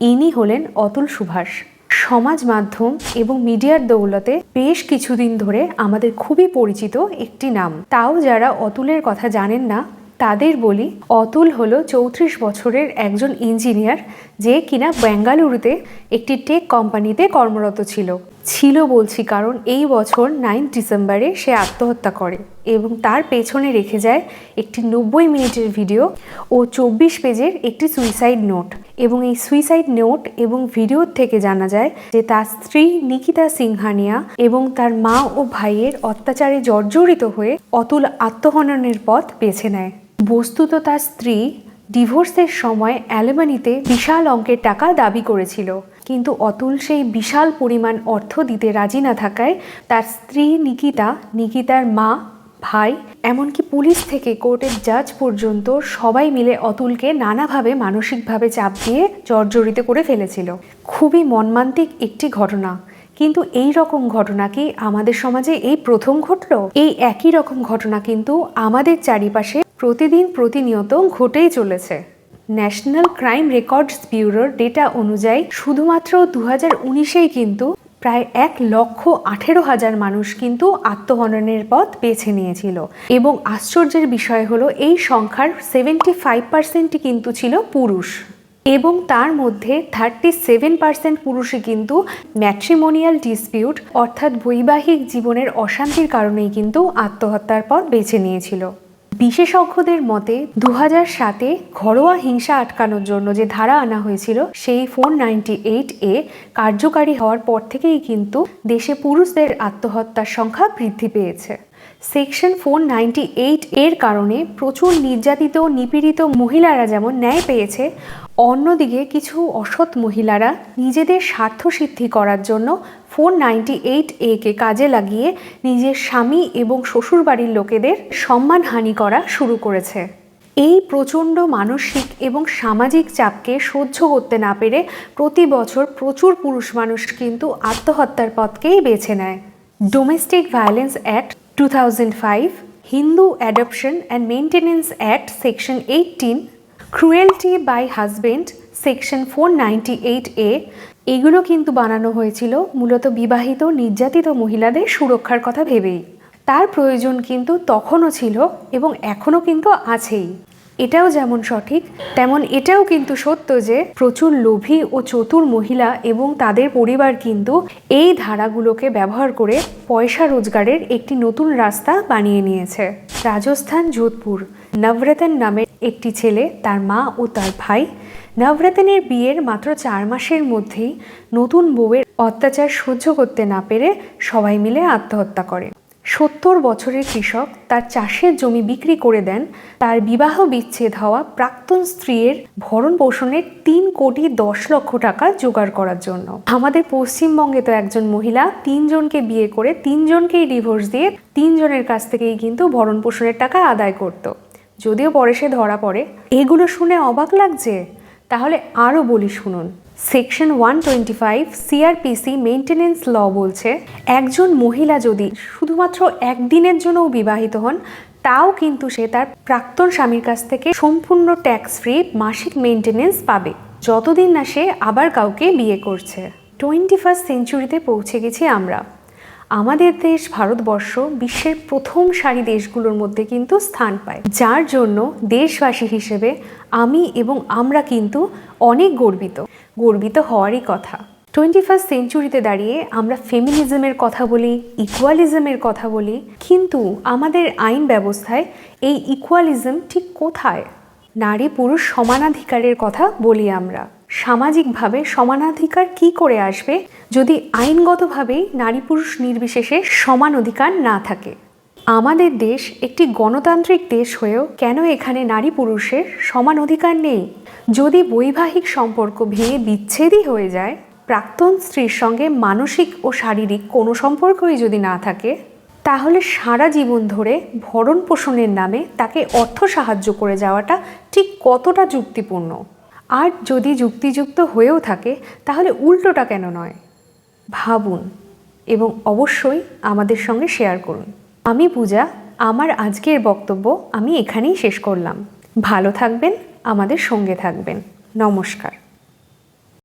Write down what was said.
ইনি হলেন অতুল সুভাষ। সমাজ মাধ্যম এবং মিডিয়ার দৌলতে বেশ কিছুদিন ধরে আমাদের খুবই পরিচিত একটি নাম। তাও যারা অতুলের কথা জানেন না, তাদের বলি অতুল হল চৌত্রিশ বছরের একজন ইঞ্জিনিয়ার যে কিনা বেঙ্গালুরুতে একটি টেক কোম্পানিতে কর্মরত ছিল। ছিল বলছি কারণ এই বছর নাইন ডিসেম্বরে সে আত্মহত্যা করে এবং তার পেছনে রেখে যায় একটি নব্বই মিনিটের ভিডিও ও চব্বিশ পেজের একটি সুইসাইড নোট এবং এই সুইসাইড নোট এবং ভিডিওর থেকে জানা যায় যে তার স্ত্রী নিকিতা সিংহানিয়া এবং তার মা ও ভাইয়ের অত্যাচারে জর্জরিত হয়ে অতুল আত্মহননের পথ বেছে নেয়। বস্তুত তার স্ত্রী ডিভোর্সের সময় অ্যালেমানিতে বিশাল অঙ্কের টাকা দাবি করেছিল। কিন্তু অতুল সেই বিশাল পরিমাণ অর্থ দিতে রাজি না থাকায় তার স্ত্রী নিকিতা, নিকিতার মা, ভাই, এমনকি পুলিশ থেকে কোর্টের জাজ পর্যন্ত সবাই মিলে অতুলকে নানাভাবে মানসিকভাবে চাপ দিয়ে জর্জরিত করে ফেলেছিল। খুবই মর্মান্তিক একটি ঘটনা। কিন্তু এই রকম ঘটনা কি আমাদের সমাজে এই প্রথম ঘটলো? এই একই রকম ঘটনা কিন্তু আমাদের চারিপাশে প্রতিদিন প্রতিনিয়ত ঘটেই চলেছে। ন্যাশনাল ক্রাইম রেকর্ডস ব্যুরোর ডেটা অনুযায়ী শুধুমাত্র দু হাজার উনিশেই কিন্তু প্রায় এক লক্ষ আঠেরো হাজার মানুষ কিন্তু আত্মহননের পথ বেছে নিয়েছিল। এবং আশ্চর্যের বিষয় হলো এই সংখ্যার সেভেন্টি ফাইভ পার্সেন্টই কিন্তু ছিল পুরুষ। এবং তার মধ্যে থার্টি সেভেন পার্সেন্ট পুরুষই কিন্তু ম্যাট্রিমোনিয়াল ডিসপিউট অর্থাৎ বৈবাহিক জীবনের অশান্তির কারণেই কিন্তু আত্মহত্যার পথ বেছে নিয়েছিল। বিশেষজ্ঞদের মতে দু হাজার সাতে ঘরোয়া হিংসা আটকানোর জন্য যে ধারা আনা হয়েছিল, সেই ফোর নাইনটি এইট এ কার্যকারী হওয়ার পর থেকেই কিন্তু দেশে পুরুষদের আত্মহত্যার সংখ্যা বৃদ্ধি পেয়েছে। সেকশন ফোর নাইনটি এইট এর কারণে প্রচুর নির্যাতিত নিপীড়িত মহিলারা যেমন ন্যায় পেয়েছে অন্যদিকে কিছু অসৎ মহিলারা নিজেদের স্বার্থ সিদ্ধি করার জন্য ফোর নাইনটি এইট একে কাজে লাগিয়ে নিজের স্বামী এবং শ্বশুরবাড়ির লোকেদের সম্মানহানি করা শুরু করেছে। এই প্রচণ্ড মানসিক এবং সামাজিক চাপকে সহ্য করতে না পেরে প্রতি বছর প্রচুর পুরুষ মানুষ কিন্তু আত্মহত্যার পথকেই বেছে নেয়। Domestic violence act two thousand five Hindu adoption and maintenance act section eighteen cruelty by husband section four eight A এগুলো কিন্তু বানানো হয়েছিল মূলত বিবাহিত নির্যাতিত মহিলাদের সুরক্ষার কথা ভেবেই। তার প্রয়োজন কিন্তু তখনও ছিল এবং এখনও কিন্তু আছেই। এটাও যেমন সঠিক, তেমন এটাও কিন্তু সত্য যে প্রচুর লোভী ও চতুর মহিলা এবং তাদের পরিবার কিন্তু এই ধারাগুলোকে ব্যবহার করে পয়সা রোজগারের একটি নতুন রাস্তা বানিয়ে নিয়েছে। রাজস্থান, যোধপুর। নবরতন নামের একটি ছেলে, তার মা ও তার ভাই। নবরতনের বিয়ের মাত্র চার মাসের মধ্যেই নতুন বউয়ের অত্যাচার সহ্য করতে না পেরে সবাই মিলে আত্মহত্যা করে। সত্তর বছরের কৃষক তার চাষের জমি বিক্রি করে দেন। তার বিবাহ বিচ্ছেদ হওয়া প্রাক্তন স্ত্রীর ভরণ পোষণের তিন কোটি দশ লক্ষ টাকা জোগাড় করার জন্য। আমাদের পশ্চিমবঙ্গে তো একজন মহিলা, তিনজনকে বিয়ে করে তিনজনকেই ডিভোর্স দিয়ে তিনজনের কাছ থেকেই কিন্তু ভরণ পোষণের টাকা আদায় করত। যদিও পরে সে ধরা পড়ে। এগুলো শুনে অবাক লাগছে। তাহলে আরও বলি শুনুন। Section one twenty five CrPC maintenance law বলছে, একজন মহিলা যদি শুধুমাত্র একদিনের জন্যও বিবাহিত হন, তাও কিন্তু সে তার প্রাক্তন স্বামীর কাছ থেকে সম্পূর্ণ ট্যাক্স ফ্রি মাসিক মেনটেনেন্স পাবে। যতদিন না সে আবার কাউকে বিয়ে করছে। টোয়েন্টি ফার্স্ট সেঞ্চুরিতে পৌঁছে গেছি আমরা। আমাদের দেশ, ভারতবর্ষ বিশ্বের প্রথম সারি দেশগুলোর মধ্যে কিন্তু স্থান পায়। যার জন্য দেশবাসী হিসেবে আমি এবং আমরা কিন্তু অনেক গর্বিত। গর্বিত হওয়ারই কথা। টোয়েন্টি ফার্স্ট সেঞ্চুরিতে দাঁড়িয়ে আমরা ফেমিনিজমের কথা বলি ইকুয়ালিজমের কথা বলি, কিন্তু আমাদের আইন ব্যবস্থায় এই ইকুয়ালিজম ঠিক কোথায়? নারী পুরুষ সমানাধিকারের কথা বলি আমরা। সামাজিকভাবে সমানাধিকার কি করে আসবে যদি আইনগতভাবেই নারী পুরুষ নির্বিশেষে সমান অধিকার না থাকে? আমাদের দেশ একটি গণতান্ত্রিক দেশ হয়েও কেন এখানে নারী পুরুষের সমান অধিকার নেই? যদি বৈবাহিক সম্পর্ক ভেঙে বিচ্ছেদই হয়ে যায়, প্রাক্তন স্ত্রীর সঙ্গে মানসিক ও শারীরিক কোনো সম্পর্কই যদি না থাকে, তাহলে সারা জীবন ধরে ভরণ পোষণের নামে তাকে অর্থ সাহায্য করে যাওয়াটা ঠিক কতটা যুক্তিপূর্ণ? আর যদি যুক্তিযুক্ত হয়েও থাকে, তাহলে উল্টোটা কেন নয়? ভাবুন এবং অবশ্যই আমাদের সঙ্গে শেয়ার করুন। আমি পূজা, আমার আজকের বক্তব্য আমি এখানেই শেষ করলাম। ভালো থাকবেন, আমাদের সঙ্গে থাকবেন। নমস্কার।